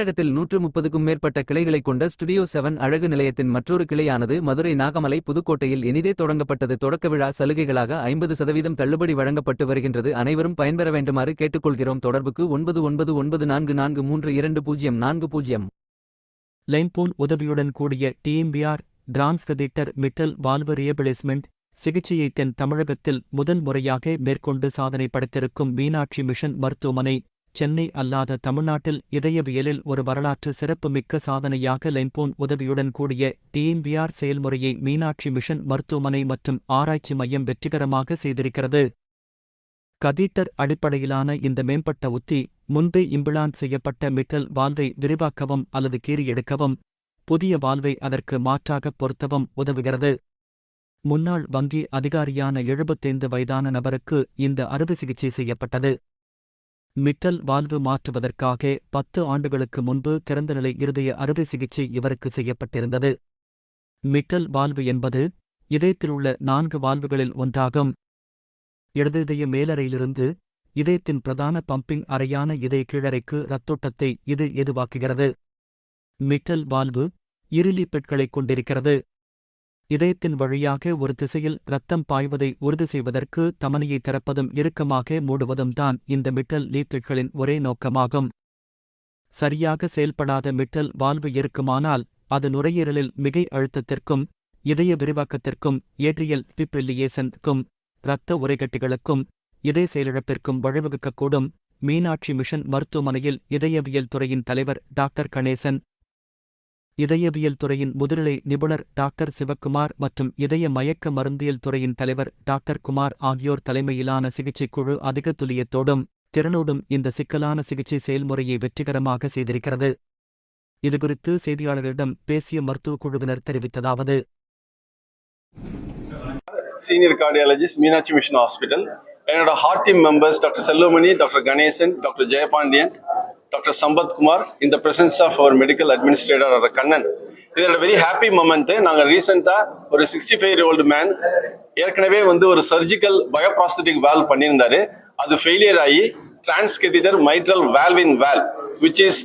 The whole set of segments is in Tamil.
தமிழகத்தில் நூற்று முப்பதுக்கும் மேற்பட்ட கிளைகளைக் கொண்ட ஸ்டுடியோ செவன் அழகு நிலையத்தின் மற்றொரு கிளையானது மதுரை நாகமலை புதுக்கோட்டையில் இனிதே தொடங்கப்பட்டது. தொடக்க விழா சலுகைகளாக ஐம்பது சதவீதம் தள்ளுபடி வழங்கப்பட்டு வருகின்றது. அனைவரும் பயன்பெற வேண்டுமாறு கேட்டுக்கொள்கிறோம். தொடர்புக்கு ஒன்பது ஒன்பது ஒன்பது நான்கு நான்கு மூன்று இரண்டு பூஜ்ஜியம் நான்கு பூஜ்ஜியம். லைம்போன் உதவியுடன் கூடிய டிஎம்பிஆர் டிரான்ஸ்கதிட்டர் மிட்டல் வால்வ ரியபிளேஸ்மெண்ட் சிகிச்சையை தென் தமிழகத்தில் முதல் முறையாக மேற்கொண்டு சாதனை படைத்திருக்கும் மீனாட்சி மிஷன் மருத்துவமனை சென்னை அல்லாத தமிழ்நாட்டில் இதயவியலில் ஒரு வரலாற்று சிறப்புமிக்க சாதனையாக லைம்போன் உதவியுடன் கூடிய டிஎம்பிஆர் செயல்முறையை மீனாட்சி மிஷன் மருத்துவமனை மற்றும் ஆராய்ச்சி மையம் வெற்றிகரமாக செய்திருக்கிறது. கதீட்டர் அடிப்படையிலான இந்த மேம்பட்ட உத்தி முன்பே இம்பிளான் செய்யப்பட்ட மிட்டல் வால்வை விரிவாக்கவும் அல்லது கீறி எடுக்கவும் புதிய வால்வை அதற்கு மாற்றாக பொருத்தவும் உதவுகிறது. முன்னாள் வங்கி அதிகாரியான எழுபத்தைந்து வயதான நபருக்கு இந்த அறுவை சிகிச்சை செய்யப்பட்டது. மிட்டல் வால்வு மாற்றுவதற்காக பத்து ஆண்டுகளுக்கு முன்பு திறந்தநிலை இருதய அறுவை சிகிச்சை இவருக்கு செய்யப்பட்டிருந்தது. மிட்டல் வால்வு என்பது இதயத்திலுள்ள நான்கு வால்வுகளில் ஒன்றாகும். இடதுதய மேலறையிலிருந்து இதயத்தின் பிரதான பம்பிங் அறையான இதய கீழறைக்கு இரத்தோட்டத்தை இது எதுவாக்குகிறது? மிட்டல் வால்வு இருளி பெட்களைக் கொண்டிருக்கிறது. இதயத்தின் வழியாக ஒரு திசையில் ரத்தம் பாய்வதை உறுதி செய்வதற்கு தமனியை திறப்பதும் இறுக்கமாக மூடுவதும் தான் இந்த மிட்டல் லீப்லெட்களின் ஒரே நோக்கமாகும். சரியாக செயல்படாத மிட்டல் வால்வு இருக்குமானால் அது நுரையீரலில் மிகை அழுத்தத்திற்கும் இதய விரிவாக்கத்திற்கும் ஏட்ரியல் பிப்ரில்லியேசனுக்கும் இரத்த உரைகட்டிகளுக்கும் இதய செயலிழப்பிற்கும் வழிவகுக்கக்கூடும். மீனாட்சி மிஷன் மருத்துவமனையில் இதயவியல் துறையின் தலைவர் டாக்டர் கணேசன் இதயவியல் துறையின் முதுநிலை நிபுணர் டாக்டர் சிவக்குமார் மற்றும் இதய மயக்க மருந்தியல் துறையின் தலைவர் டாக்டர் குமார் ஆகியோர் தலைமையிலான சிகிச்சைக் குழு அதிக துல்லியத்தோடும் திறனோடும் இந்த சிக்கலான சிகிச்சை செயல்முறையை வெற்றிகரமாக செய்திருக்கிறது. இதுகுறித்து செய்தியாளர்களிடம் பேசிய மருத்துவக் குழுவினர் தெரிவித்ததாவது. Senior cardiologist Meenakshi mission hospital என்னோட heart team members doctor Chellumani doctor Ganesan doctor Jeyapandian doctor Sampathkumar இந்த presence of our medical administrator Kannan. இதோட வெரி ஹாப்பி மொமெண்ட்டு நாங்கள் ரீசெண்டாக ஒரு sixty five year old man ஏற்கனவே வந்து ஒரு சர்ஜிக்கல் பயோப்ராஸ்தட்டிக் வேல் பண்ணியிருந்தாரு. அது ஃபெயிலியர் ஆகி transcatheter mitral valve in valve which is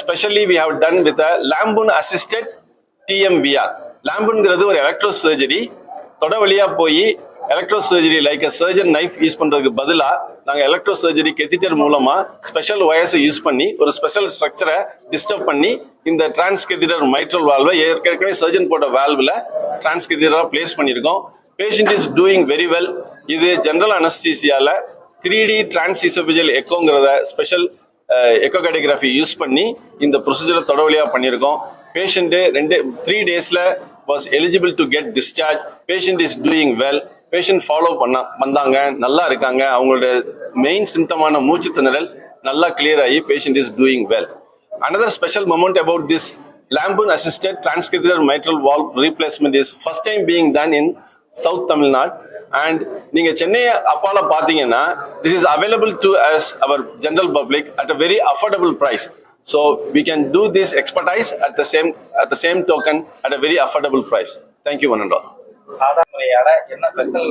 specially we have done with a lampoon assisted TMVR லாம்புங்கிறது ஒரு எலக்ட்ரோ சர்ஜரி தொட வழியாக போய் electro surgery like surgeon knife use பண்றதுக்கு பதிலாக நாங்கள் எலக்ட்ரோ சர்ஜரி கெத்திட்டர் மூலமா ஸ்பெஷல் ஒயர்ஸை யூஸ் பண்ணி ஒரு ஸ்பெஷல் ஸ்ட்ரக்சரை டிஸ்டர்ப் பண்ணி இந்த டிரான்ஸ்கெத்திடர் மைட்ரல் வால்வை ஏற்கனவே சர்ஜன் போட்ட வால்வில் டிரான்ஸ்கெத்திடரா பிளேஸ் பண்ணியிருக்கோம். Patient is doing very well இது ஜென்ரல் அனஸ்தீசியால த்ரீ டி டிரான்ஸ்இசபிஜல் எக்கோங்கிறத ஸ்பெஷல் எக்கோகார்டியோகிராஃபி யூஸ் பண்ணி இந்த ப்ரொசீஜரை தொடவழியாக பண்ணியிருக்கோம். பேஷண்ட்டு ரெண்டு த்ரீ டேஸில் was eligible to get discharge patient is doing well patient follow பண்ண வந்தாங்க நல்லா இருக்காங்க அவங்களோட மெயின் சிம்டமான மூச்சு திணறல் நல்லா கிளியர் ஆகி patient is doing well another special moment about this lampoon assisted transcatheter mitral valve replacement is first time being done in south Tamil Nadu and நீங்கள் சென்னையை அப்பால பார்த்தீங்கன்னா this is available to us our general public at a very affordable price so we can do this expertise at the same at the same token at a very affordable price thank you one and all சாதாரண என்ன ஸ்பெஷல்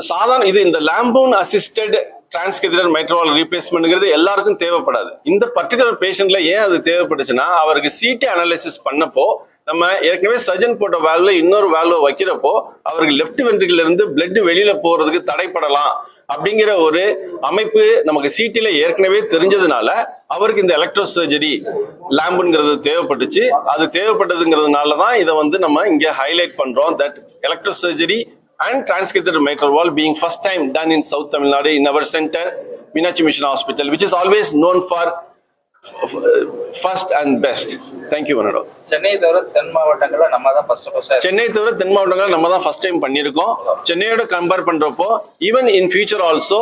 சாதாரண இது இந்த லாம்போன் அசிஸ்டட் டிரான்ஸ்கெதிரர் மைக்ரோவால் ரீப்ளேஸ்மெண்ட்ங்கிறது எல்லாருக்கும் தேவைப்படாது. இந்த பர்டிகுலர் பேஷண்ட்ல ஏன் அது தேவைப்பட்டுச்சுன்னா அவருக்கு சிடி அனாலிசிஸ் பண்ணப்போ நம்ம ஏற்கனவே சர்ஜன் போட்ட வேல்வ இன்னொரு வேல்வ வைக்கிறப்போ அவருக்கு லெஃப்ட் வென்ட்ரிகிள் இருந்து பிளட் வெளியில போறதுக்கு தடைப்படலாம். அப்படிங்கிற ஒரு அமைப்பு நமக்கு சீட்டில ஏற்கனவே தெரிஞ்சதுனால அவருக்கு இந்த எலக்ட்ரோ சர்ஜரி லேம்புங்கிறது தேவைப்பட்டுச்சு அது தேவைப்பட்டதுங்கிறதுனால தான் இதை வந்து நம்ம இங்கே ஹைலைட் பண்றோம் that electro surgery and transcatheter mitral valve being first time done in south Tamil Nadu in our centre Meenakshi mission hospital which is always known for uh, and best. Thank you, Vanado. Chennai தவிர தென் மாவட்டங்கள்ல நம்ம தான் ஃபர்ஸ்ட் ஃபர்ஸ்ட் சென்னை தவிர தென் மாவட்டங்கள் நம்ம தான் ஃபர்ஸ்ட் டைம் பண்ணியிருக்கோம் சென்னையோட கம்பேர் பண்றப்போ even in future also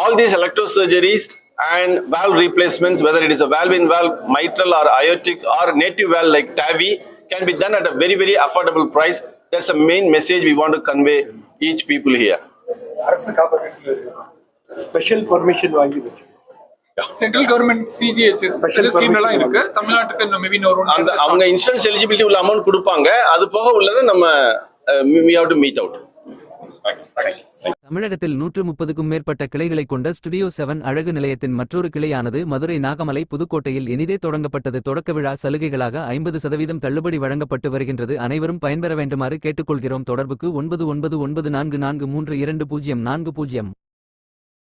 all these electro surgeries and valve replacements, whether it is a valve in valve, mitral or aortic or native valve like TAVI, can be done at a very, very affordable price. That's the main message we want to convey each people here. அரசு காப்பகத்தில் ஸ்பெஷல் பர்மிஷன் வாங்கி வச்சு central government CGHS Special scheme எல்லாம். இருக்கு. தமிழ்நாட்டுக்கு மேபி அந்த அவங்க இன்சூரன்ஸ் எலிஜிபிலிட்டி உள்ள அமௌண்ட் கொடுப்பாங்க. அது போக உள்ளதை நம்ம we have to meet out தமிழகத்தில் நூற்று முப்பதுக்கும் மேற்பட்ட கிளைகளை கொண்ட ஸ்டுடியோ செவன் அழகு நிலையத்தின் மற்றொரு கிளையானது மதுரை நாகமலை புதுக்கோட்டையில் இனிதே தொடங்கப்பட்டது. தொடக்க விழா சலுகைகளாக ஐம்பது சதவீதம் தள்ளுபடி வழங்கப்பட்டு வருகின்றது. அனைவரும் பயன்பெற வேண்டுமாறு கேட்டுக்கொள்கிறோம். தொடர்புக்கு ஒன்பது ஒன்பது ஒன்பது நான்கு நான்கு மூன்று இரண்டு பூஜ்ஜியம் நான்கு பூஜ்ஜியம்.